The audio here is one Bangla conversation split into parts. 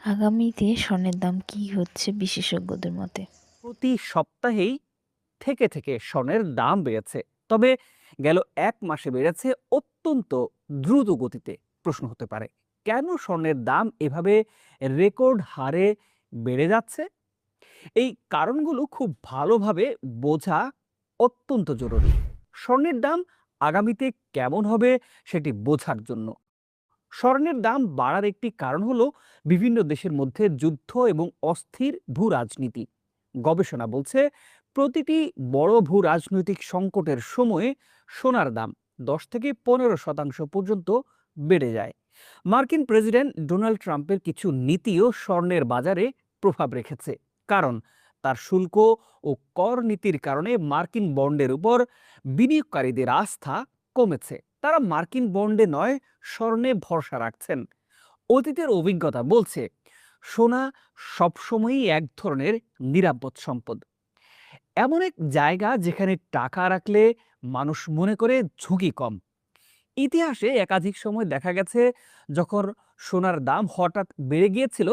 আগামীতে স্বর্ণের দাম কী হচ্ছে বিশেষজ্ঞদের মতে? প্রতি সপ্তাহেই থেকে থেকে স্বর্ণের দাম বেড়েছে। তবে গেল এক মাসে বেড়েছে অত্যন্ত দ্রুত গতিতে। প্রশ্ন হতে পারে, কেন স্বর্ণের দাম এভাবে রেকর্ড হারে বেড়ে যাচ্ছে? এই কারণগুলো খুব ভালোভাবে বোঝা অত্যন্ত জরুরি। স্বর্ণের দাম আগামীতে কেমন হবে সেটি বোঝার জন্য স্বর্ণের দাম বাড়ার একটি কারণ হলো বিভিন্ন দেশের মধ্যে যুদ্ধ এবং অস্থির ভূ রাজনীতি গবেষণা বলছে, প্রতিটি বড় ভূ রাজনৈতিক সংকটের সময়ে সোনার দাম দশ থেকে পনেরো শতাংশ পর্যন্ত বেড়ে যায়। মার্কিন প্রেসিডেন্ট ডোনাল্ড ট্রাম্পের কিছু নীতিও স্বর্ণের বাজারে প্রভাব রেখেছে। কারণ, তার শুল্ক ও কর নীতির কারণে মার্কিন বন্ডের উপর বিনিয়োগকারীদের আস্থা কমেছে। তারা মার্কিন বন্ডে নয়, স্বর্ণে ভরসা রাখছেন। অতীতের অভিজ্ঞতা বলছে, সোনা সবসময়ই এক ধরনের নিরাপদ সম্পদ। এমন এক জায়গা যেখানে টাকা রাখলে মানুষ মনে করে ঝুঁকি কম। ইতিহাসে একাধিক সময় দেখা গেছে, যখন সোনার দাম হঠাৎ বেড়ে গিয়েছিল,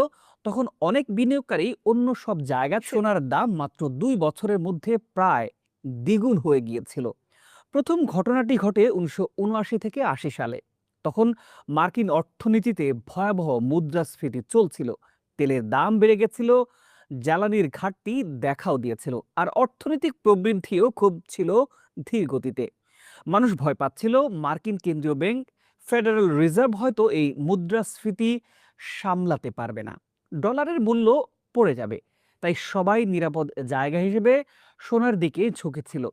তখন অনেক বিনিয়োগকারী অন্য সব জায়গা সোনার দাম মাত্র দুই বছরের মধ্যে প্রায় দ্বিগুণ হয়ে গিয়েছিল। প্রথম ঘটনাটি ঘটে উনিশশো উনআশি থেকে আশি সালে। তখন মার্কিন অর্থনীতিতে ভয়াবহ মুদ্রাস্ফীতি চলছিল। তেলের দাম বেড়ে গেছিল, জ্বালানির ঘাটতি দেখাও দিয়েছিল, আর অর্থনৈতিক প্রবৃদ্ধিও খুব ছিল ধীর গতিতে। মানুষ ভয় পাচ্ছিল, মার্কিন কেন্দ্রীয় ব্যাংক, ফেডারেল রিজার্ভ হয়তো এই মুদ্রাস্ফীতি সামলাতে পারবে না। ডলারের মূল্য পড়ে যাবে, তাই সবাই নিরাপদ জায়গা হিসেবে সোনার দিকে ঝুঁকেছিল।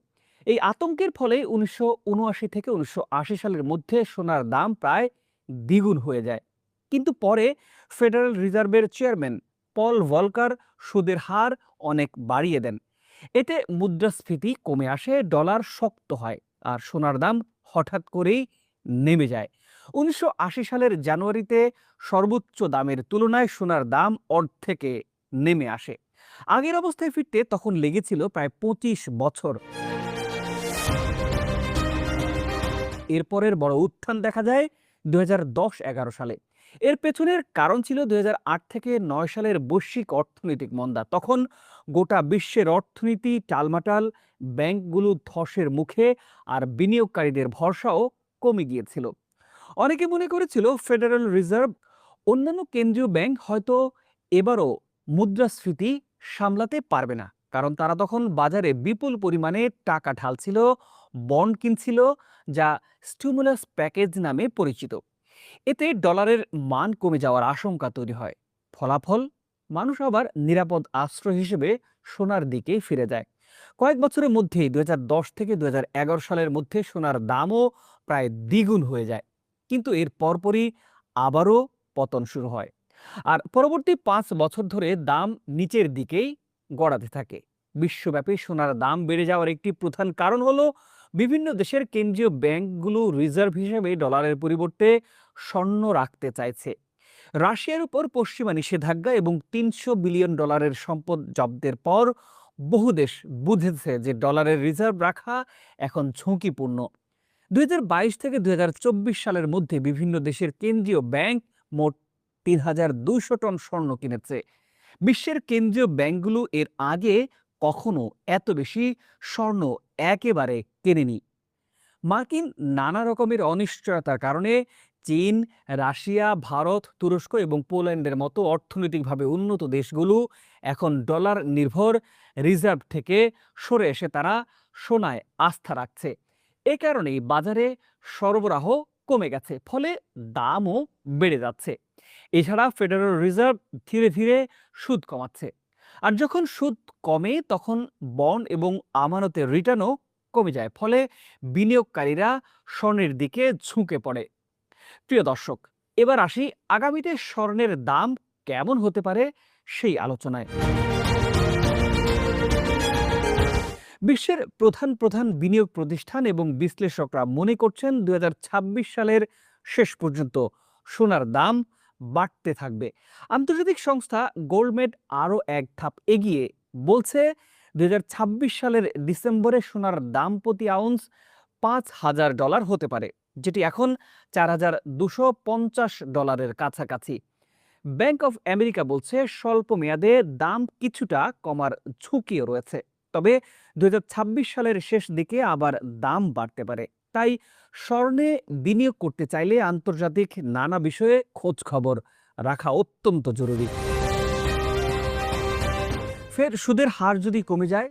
এই আতঙ্কের ফলে উনিশশো উনআশি থেকে উনিশশো আশি সালের মধ্যে সোনার দাম প্রায় দ্বিগুণ হয়ে যায়। কিন্তু পরে ফেডারেল রিজার্ভের চেয়ারম্যান পল ভলকার সুদের হার অনেক বাড়িয়ে দেন। এতে মুদ্রাস্ফীতি কমে আসে, ডলার শক্ত হয় আর সোনার দাম হঠাৎ করেই নেমে যায়। উনিশশো আশি সালের জানুয়ারিতে সর্বোচ্চ দামের তুলনায় সোনার দাম অর্ধেকে নেমে আসে। আগের অবস্থায় ফিরতে তখন লেগেছিল প্রায় পঁচিশ বছর। এরপরের বড় উত্থান দেখা যায় দু এগারো সালে। এর পেছনের কারণ ছিল দু হাজার আট থেকে নয় সালের বৈশ্বিক অর্থনৈতিক মন্দা। তখন গোটা বিশ্বের অর্থনীতি, টালমাটাল, ব্যাংকগুলো ধসের মুখে আর বিনিয়োগকারীদের ভরসাও কমে গিয়েছিল। অনেকে মনে করেছিল ফেডারেল রিজার্ভ, অন্যান্য কেন্দ্রীয় ব্যাংক হয়তো এবারও মুদ্রাস্ফীতি সামলাতে পারবে না। কারণ তারা তখন বাজারে বিপুল পরিমাণে টাকা ঢালছিল, বন্ড কিনছিল, যা স্টিমুলাস প্যাকেজ নামে পরিচিত। এতে ডলারের মান কমে যাওয়ার আশঙ্কা তৈরি হয়। ফলাফল? মানুষ আবার নিরাপদ আশ্রয় হিসেবে সোনার দিকে ফিরে যায়। কয়েক বছরের মধ্যেই দু হাজার দশ থেকে দু হাজার এগারো সালের মধ্যে সোনার দামও প্রায় দ্বিগুণ হয়ে যায়। কিন্তু এর পরপরই আবারও পতন শুরু হয়। আর পরবর্তী পাঁচ বছর ধরে দাম নিচের দিকেই গড়াতে থাকে। বিশ্বব্যাপী সোনার দাম বেড়ে যাওয়ার একটি প্রধান কারণ হলো, বিভিন্ন দেশের কেন্দ্রীয় ব্যাংকগুলো রিজার্ভ হিসেবে ডলারের পরিবর্তে স্বর্ণ রাখতে চাইছে। রাশিয়ার উপর পশ্চিমা নিষেধাজ্ঞা এবং তিনশো বিলিয়ন ডলারের সম্পদ জব্দের পর বহু দেশ বুঝেছে যে ডলারের রিজার্ভ রাখা এখন ঝুঁকিপূর্ণ। দুই হাজার বাইশ থেকে দুই হাজার চব্বিশ সালের মধ্যে বিভিন্ন দেশের কেন্দ্রীয় ব্যাংক মোট তিন হাজার দুইশো টন স্বর্ণ কিনেছে। বিশ্বের কেন্দ্রীয় ব্যাংকগুলো এর আগে কখনো এত বেশি স্বর্ণ একেবারে কেনেনি। মার্কিন নানা রকমের অনিশ্চয়তার কারণে চীন, রাশিয়া, ভারত, তুরস্ক এবং পোল্যান্ডের মতো অর্থনৈতিকভাবে উন্নত দেশগুলো এখন ডলার নির্ভর রিজার্ভ থেকে সরে এসে তারা সোনায় আস্থা রাখছে। এ কারণেই বাজারে সরবরাহ কমে গেছে, ফলে দামও বেড়ে যাচ্ছে। এছাড়া ফেডারেল রিজার্ভ ধীরে ধীরে সুদ কমাচ্ছে। আর যখন সুদ কমে, তখন বন্ড এবং আমানতের রিটার্নও কমে যায়, ফলে বিনিয়োগকারীরা স্বর্ণের দিকে ঝুঁকে পড়ে। প্রিয় দর্শক, এবার আসি আগামীতে স্বর্ণের দাম কেমন হতে পারে সেই আলোচনায়। বিশ্বের প্রধান প্রধান বিনিয়োগ প্রতিষ্ঠান এবং বিশ্লেষকরা মনে করছেন দুই হাজার ছাব্বিশ সালের শেষ পর্যন্ত সোনার দাম বাড়তে থাকবে। আন্তর্জাতিক সংস্থা গোল্ডমেড আরও এক ধাপ এগিয়ে বলছে, দুই হাজার ছাব্বিশ সালের ডিসেম্বরে সোনার দাম প্রতি আউন্স পাঁচ হাজার ডলার হতে পারে, যেটি এখন চার হাজার দুশো পঞ্চাশ ডলারের কাছাকাছি। ব্যাংক অফ আমেরিকা বলছে, স্বল্প মেয়াদে দাম কিছুটা কমার ঝুঁকিও রয়েছে। তবে দুই হাজার ছাব্বিশ সালের শেষ দিকে আবার দাম বাড়তে পারে। তাই স্বর্ণে বিনিয়োগ করতে চাইলে আন্তর্জাতিক নানা বিষয়ে খোঁজ খবর রাখা অত্যন্ত জরুরি। ফের সুদের হার যদি কমে যায়